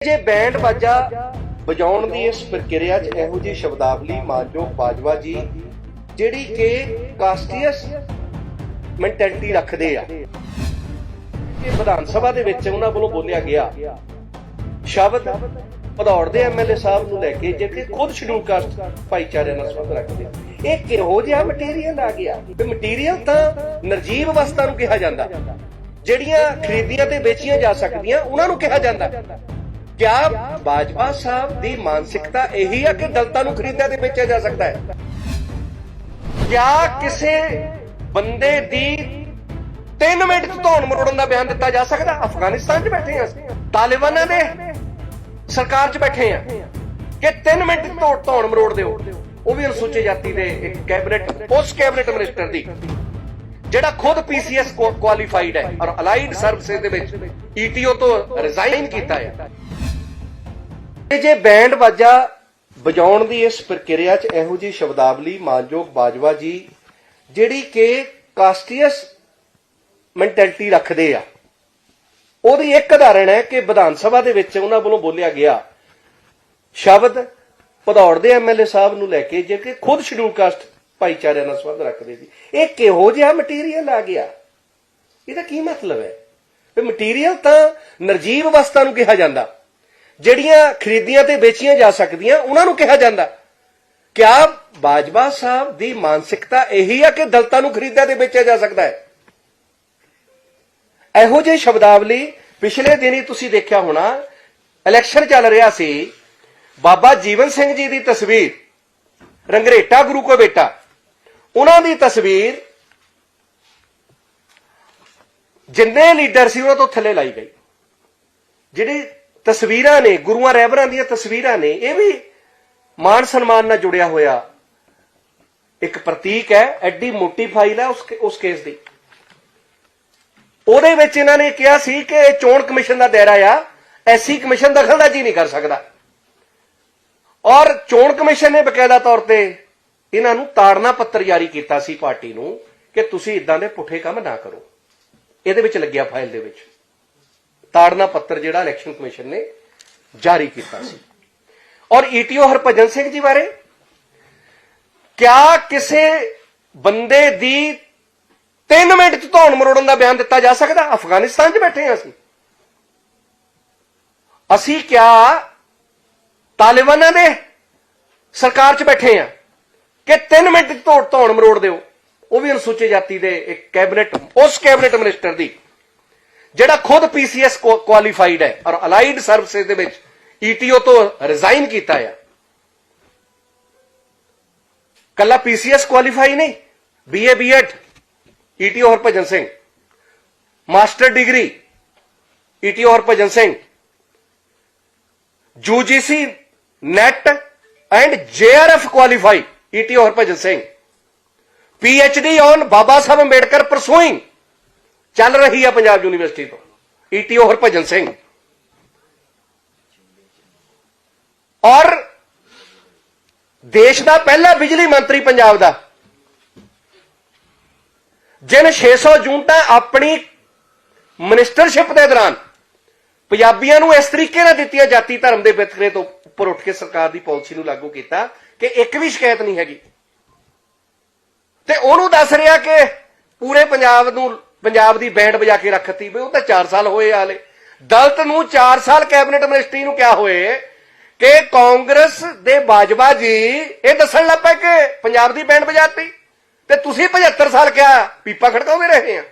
ਜੇ ਬੈਂਡ ਬਾਜਾ ਵਜਾਉਣ ਦੀ ਇਸ ਪ੍ਰਕਿਰਿਆ 'ਚ ਇਹੋ ਜਿਹੀ ਸ਼ਬਦਾਵਲੀ ਮਾਨਜੋ ਬਾਜਵਾ ਜੀ, ਜਿਹੜੀ ਕਿ ਕਾਸਟੀਅਸ ਮੈਂਟੈਲਿਟੀ ਰੱਖਦੇ ਆ। ਇਹ ਵਿਧਾਨ ਸਭਾ ਦੇ ਵਿੱਚ ਉਹਨਾਂ ਵੱਲੋਂ ਬੋਲਿਆ ਗਿਆ, ਸ਼ਬਦ ਭਦੌੜ ਦੇ ਐਮਐਲਏ ਸਾਹਿਬ ਨੂੰ ਲੈ ਕੇ ਜਿਹੜੇ ਖੁਦ ਸ਼ਡਿਊਲ ਕਾਸਟ ਭਾਈਚਾਰੇ ਨਾਲ ਸੰਬੰਧ ਰੱਖਦੇ ਇਹ ਕਿਹੋ ਜਿਹਾ ਮਟੀਰੀਅਲ ਆ ਗਿਆ? ਤੇ ਮਟੀਰੀਅਲ ਤਾਂ ਨਰਜੀਵ ਅਵਸਥਾ ਨੂੰ ਕਿਹਾ ਜਾਂਦਾ। ਜਿਹੜੀਆਂ ਖਰੀਦੀਆਂ ਤੇ ਵੇਚੀਆਂ ਜਾ ਸਕਦੀਆਂ, ਉਹਨਾਂ ਨੂੰ ਕਿਹਾ ਜਾਂਦਾ। ਕਿਆ ਬਾਜਵਾ ਸਾਹਿਬ ਦੀ ਮਾਨਸਿਕਤਾ ਇਹੀ ਆ ਕਿ ਦਲਤਾਂ ਨੂੰ ਖਰੀਦਿਆ ਤੇ ਵੇਚਿਆ ਜਾ ਸਕਦਾ ਹੈ? ਕਿਆ ਕਿਸੇ ਬੰਦੇ ਦੀ 3 ਮਿੰਟ ਚ ਧੌਣ ਮਰੋੜਨ ਦਾ ਬਿਆਨ ਦਿੱਤਾ ਜਾ ਸਕਦਾ? ਅਫਗਾਨਿਸਤਾਨ 'ਚ ਬੈਠੇ ਹਾਂ ਅਸੀਂ। ਤਾਲਿਬਾਨਾਂ ਦੇ ਸਰਕਾਰ 'ਚ ਬੈਠੇ ਆ। ਕਿ 3 ਮਿੰਟ ਚ ਧੌਣ ਮਰੋੜ ਦਿਓ। ਉਹ ਵੀ ਅਨੁਸੂਚਿਤ ਜਾਤੀ ਦੇ ਇੱਕ ਕੈਬਨਿਟ ਪੋਸਟ ਕੈਬਨਿਟ ਮਿਨਿਸਟਰ ਦੀ। ਜਿਹੜਾ ਖੁਦ ਪੀਸੀਐਸ ਕੁਆਲੀਫਾਈਡ ਹੈ ਔਰ ਅਲਾਈਡ ਸਰਵਿਸਿਜ਼ ਦੇ ਵਿੱਚ ਈਟੀਓ ਤੋਂ ਰਿਜ਼ਾਈਨ ਕੀਤਾ ਹੈ। ਇਹ ਜੇ ਬੈਂਡ ਬਾਜਾ ਵਜਾਉਣ ਦੀ ਇਸ ਪ੍ਰਕਿਰਿਆ 'ਚ ਇਹੋ ਜਿਹੀ ਸ਼ਬਦਾਵਲੀ ਮਾਨਯੋਗ ਬਾਜਵਾ ਜੀ, ਜਿਹੜੀ ਕਿ ਕਾਸਟੀਅਸ ਮੈਂਟੈਲਿਟੀ ਰੱਖਦੇ ਆ, ਉਹਦੀ ਇੱਕ ਉਦਾਹਰਣ ਹੈ ਕਿ ਵਿਧਾਨ ਸਭਾ ਦੇ ਵਿੱਚ ਉਹਨਾਂ ਵੱਲੋਂ ਬੋਲਿਆ ਗਿਆ, ਸ਼ਬਦ ਭਦੌੜ ਦੇ ਐਮਐਲਏ ਸਾਹਿਬ ਨੂੰ ਲੈ ਕੇ ਜੇ ਕਿ ਖੁਦ ਸ਼ਡਿਊਲ ਕਾਸਟ ਭਾਈਚਾਰੇ ਨਾਲ ਸੰਬੰਧ ਰੱਖਦੇ ਸੀ, ਇਹ ਕਿਹੋ ਜਿਹਾ ਮਟੀਰੀਅਲ ਆ ਗਿਆ? ਇਹਦਾ ਕੀ ਮਤਲਬ ਹੈ? ਇਹ ਮਟੀਰੀਅਲ ਤਾਂ ਨਰਜੀਵ ਅਵਸਥਾ ਨੂੰ ਕਿਹਾ ਜਾਂਦਾ। ਜਿਹੜੀਆਂ ਖਰੀਦੀਆਂ ਤੇ ਵੇਚੀਆਂ ਜਾ ਸਕਦੀਆਂ, ਉਹਨਾਂ ਨੂੰ ਕਿਹਾ ਜਾਂਦਾ। ਕਿਆ ਬਾਜਵਾ ਸਾਹਿਬ ਦੀ ਮਾਨਸਿਕਤਾ ਇਹੀ ਆ ਕਿ ਦਲਤਾਂ ਨੂੰ ਖਰੀਦਿਆ ਤੇ ਵੇਚਿਆ ਜਾ ਸਕਦਾ ਹੈ? ਇਹੋ ਜਿਹੀ ਸ਼ਬਦਾਵਲੀ ਪਿਛਲੇ ਦਿਨੀ ਤੁਸੀਂ ਦੇਖਿਆ ਹੋਣਾ, ਇਲੈਕਸ਼ਨ ਚੱਲ ਰਿਹਾ ਸੀ। ਬਾਬਾ ਜੀਵਨ ਸਿੰਘ ਜੀ ਦੀ ਤਸਵੀਰ, ਰੰਗਰੇਟਾ ਗੁਰੂ ਕੋ ਬੇਟਾ, ਉਹਨਾਂ ਦੀ ਤਸਵੀਰ ਜਿੰਨੇ ਲੀਡਰ ਸੀ, ਉਹਨਾਂ ਤੋਂ ਥੱਲੇ ਲਾਈ ਗਈ। ਜਿਹੜੀ ਤਸਵੀਰਾਂ ਨੇ, ਗੁਰੂਆਂ ਰਹਿਬਰਾਂ ਦੀਆਂ ਤਸਵੀਰਾਂ ਨੇ, ਇਹ ਵੀ ਮਾਨ ਸਨਮਾਨ ਨਾਲ ਜੁੜਿਆ ਹੋਇਆ ਇੱਕ ਪ੍ਰਤੀਕ ਹੈ, ਐਡੀ ਮੋਟੀ ਫਾਈਲ ਹੈ ਉਸ ਉਸ ਕੇਸ ਦੀ। ਉਹਦੇ ਵਿੱਚ ਇਹਨਾਂ ਨੇ ਕਿਹਾ ਸੀ ਕਿ ਇਹ ਚੋਣ ਕਮਿਸ਼ਨ ਦਾ ਦਾਇਰਾ ਆ, ਐਸੀ ਕਮਿਸ਼ਨ ਦਖਲਅੰਦਾਜ਼ੀ ਨਹੀਂ ਕਰ ਸਕਦਾ। ਔਰ ਚੋਣ ਕਮਿਸ਼ਨ ਨੇ ਬਕਾਇਦਾ ਤੌਰ ਤੇ ਇਹਨਾਂ ਨੂੰ ਤਾੜਨਾ ਪੱਤਰ ਜਾਰੀ ਕੀਤਾ ਸੀ ਪਾਰਟੀ ਨੂੰ ਕਿ ਤੁਸੀਂ ਇਦਾਂ ਦੇ ਪੁੱਠੇ ਕੰਮ ਨਾ ਕਰੋ। ਇਹਦੇ ਵਿੱਚ ਲੱਗਿਆ ਫਾਈਲ ਦੇ ਵਿੱਚ। ਤਾੜਨਾ ਪੱਤਰ ਜਿਹੜਾ ਇਲੈਕਸ਼ਨ ਕਮਿਸ਼ਨ ਨੇ ਜਾਰੀ ਕੀਤਾ ਸੀ। ਔਰ ਈਟੀਓ ਹਰਭਜਨ ਸਿੰਘ ਜੀ ਬਾਰੇ, ਕਿਆ ਕਿਸੇ ਬੰਦੇ ਦੀ 3 ਮਿੰਟ ਚ ਧੌਣ ਮਰੋੜਨ ਦਾ ਬਿਆਨ ਦਿੱਤਾ ਜਾ ਸਕਦਾ? ਅਫਗਾਨਿਸਤਾਨ 'ਚ ਬੈਠੇ ਹਾਂ ਅਸੀਂ। ਅਸੀਂ ਕਿਆ ਤਾਲਿਬਾਨਾਂ ਦੇ ਸਰਕਾਰ 'ਚ ਬੈਠੇ ਹਾਂ ਕਿ 3 ਮਿੰਟ ਚ ਧੌਣ ਧੌਣ ਮਰੋੜ ਦਿਓ ਉਹ ਵੀ ਅਨੁਸੂਚਿਤ ਜਾਤੀ ਦੇ ਇੱਕ ਕੈਬਨਿਟ, ਉਸ ਕੈਬਨਿਟ ਮਿਨਿਸਟਰ ਦੀ। ਜਿਹੜਾ ਖੁਦ ਪੀਸੀਐਸ ਕੁਆਲੀਫਾਈਡ ਹੈ ਔਰ ਅਲਾਈਡ ਸਰਵਿਸਿਜ਼ ਦੇ ਵਿੱਚ ਈਟੀਓ ਤੋਂ ਰਿਜ਼ਾਈਨ ਕੀਤਾ ਹੈ ਕੱਲਾ ਪੀਸੀਐਸ ਕੁਆਲੀਫਾਈ ਨਹੀਂ BA BEd ETO Harbhajan Singh. Master degree ETO Harbhajan Singh. UGC NET and JRF qualify ETO Harbhajan Singh. PhD on Baba Sahib Ambedkar pursuing ਚੱਲ ਰਹੀ ਹੈ ਪੰਜਾਬ ਯੂਨੀਵਰਸਿਟੀ ਤੋਂ। ਈਟੀਓ ਹਰਭਜਨ ਸਿੰਘ। ਔਰ ਦੇਸ਼ ਦਾ ਪਹਿਲਾ ਬਿਜਲੀ ਮੰਤਰੀ ਪੰਜਾਬ ਦਾ। ਜਿਨ 600 ਜੂਨਟਾਂ ਆਪਣੀ ਮਿਨਿਸਟਰਸ਼ਿਪ ਦੇ ਦੌਰਾਨ ਪੰਜਾਬੀਆਂ ਨੂੰ ਇਸ ਤਰੀਕੇ ਨਾਲ ਦਿੱਤੀਆਂ ਜਾਤੀ ਧਰਮ ਦੇ ਵਿਤਕਰੇ ਤੋਂ ਉੱਪਰ ਉੱਠ ਕੇ ਸਰਕਾਰ ਦੀ ਪਾਲਿਸੀ ਨੂੰ ਲਾਗੂ ਕੀਤਾ ਕਿ ਇੱਕ ਵੀ ਸ਼ਿਕਾਇਤ ਨਹੀਂ ਹੈਗੀ। ਤੇ ਉਹਨੂੰ ਦੱਸ ਰਿਹਾ ਕਿ ਪੂਰੇ ਪੰਜਾਬ ਨੂੰ ਪੰਜਾਬ ਦੀ ਬੈਂਡ ਵਜਾ ਕੇ ਰੱਖਤੀ ਵੀ ਉਹ ਤਾਂ 4 ਸਾਲ ਹੋਏ ਆਲੇ ਦਲਤ ਨੂੰ 4 ਸਾਲ ਕੈਬਨਿਟ ਮਿਨਿਸਟਰੀ ਨੂੰ ਕਿਹਾ ਹੋਏ ਕਿ ਕਾਂਗਰਸ ਦੇ ਬਾਜਵਾ ਜੀ, ਇਹ ਦੱਸਣ ਲੱਗ ਪਏ ਕਿ ਪੰਜਾਬ ਦੀ ਬੈਂਡ ਵਜਾਤੀ। ਤੇ ਤੁਸੀਂ 75 ਸਾਲ ਕਿਹਾ, ਪੀਪਾ ਖੜਕਾਉਂਦੇ ਰਹੇ ਆ।